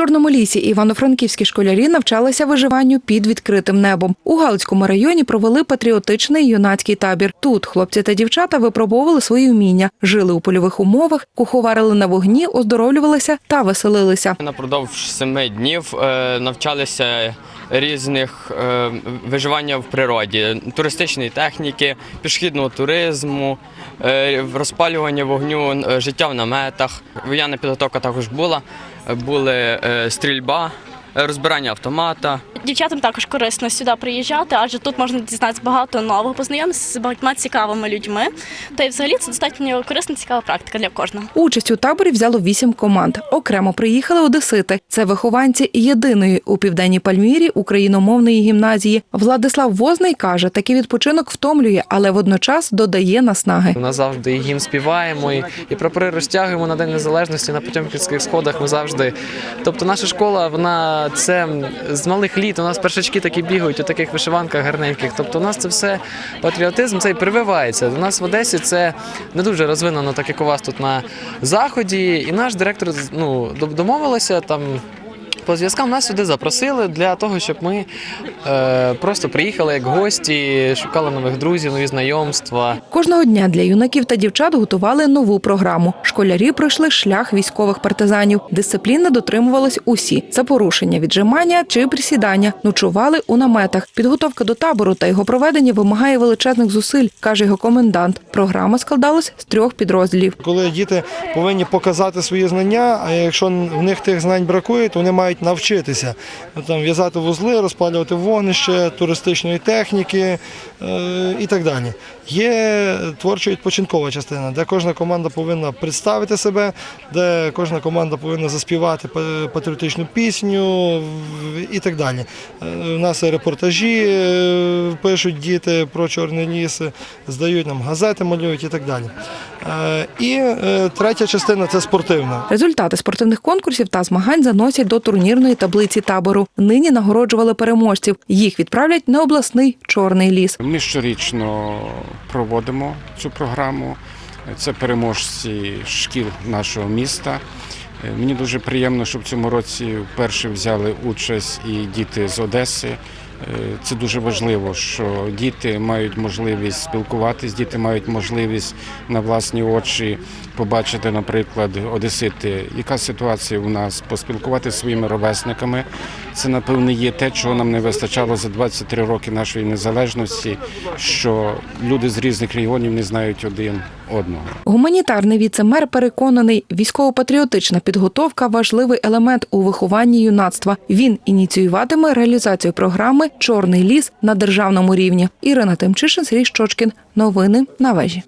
Чорному лісі івано-франківські школярі навчалися виживанню під відкритим небом. У Галицькому районі провели патріотичний юнацький табір. Тут хлопці та дівчата випробовували свої вміння, жили у польових умовах, куховарили на вогні, оздоровлювалися та веселилися. Напродовж семи днів е, навчалися різних е, виживання в природі, туристичної техніки, пішохідного туризму, е, розпалювання вогню, життя в наметах. Воєнна підготовка також була. Були е, стрільба, розбирання автомата. Дівчатам також корисно сюди приїжджати, адже тут можна дізнатися багато нового, познайомитися з багатьма цікавими людьми. Та й взагалі це достатньо корисна, цікава практика для кожного. Участь у таборі взяло вісім команд. Окремо приїхали одесити. Це вихованці єдиної у південній Пальмірі україномовної гімназії. Владислав Возний каже, такий відпочинок втомлює, але водночас додає наснаги. Ми завжди і гімн співаємо, і, і прапори розтягуємо на День Незалежності на Потьомкінських сходах. Ми завжди. Тобто наша школа, вона це з малих літ. У нас першачки такі бігають у таких вишиванках гарненьких. Тобто у нас це все патріотизм, це прививається. У нас в Одесі це не дуже розвинено, так як у вас тут на заході. І наш директор ну, домовилася там. По зв'язкам нас сюди запросили для того, щоб ми е, просто приїхали як гості, шукали нових друзів, нові знайомства. Кожного дня для юнаків та дівчат готували нову програму. Школярі пройшли шлях військових партизанів. Дисципліни дотримувались усі. Це порушення, віджимання чи присідання. Ночували у наметах. Підготовка до табору та його проведення вимагає величезних зусиль, каже його комендант. Програма складалась з трьох підрозділів. коли діти повинні показати свої знання, а якщо в них тих знань бракує, то вони мають навчитися Ну, там в'язати вузли, розпалювати вогнище, туристичної техніки е, і так далі. Є творчо відпочинкова частина, де кожна команда повинна представити себе, де кожна команда повинна заспівати патріотичну пісню і так далі. Е, У нас репортажі е, пишуть діти про чорний ліс, здають нам газети, малюють і так далі. Е, І е, третя частина це спортивна. Результати спортивних конкурсів та змагань заносять до турнірної таблиці табору. Нині нагороджували переможців. Їх відправлять на обласний чорний ліс. Ми щорічно проводимо цю програму. Це переможці шкіл нашого міста. Е, Мені дуже приємно, що в цьому році вперше взяли участь і діти з Одеси. Е, Це дуже важливо, що діти мають можливість спілкуватись, діти мають можливість на власні очі побачити, наприклад, одесити, яка ситуація у нас, поспілкуватися зі своїми ровесниками. Це, напевне, є те, чого нам не вистачало за 23 роки нашої незалежності, що люди з різних регіонів не знають один одного. Гуманітарний віце-мер переконаний, військово-патріотична підготовка важливий елемент у вихованні юнацтва. Він ініціюватиме реалізацію програми Чорний ліс на державному рівні. Ірина Тимчишин, Сергій Щочкін. Новини на вежі.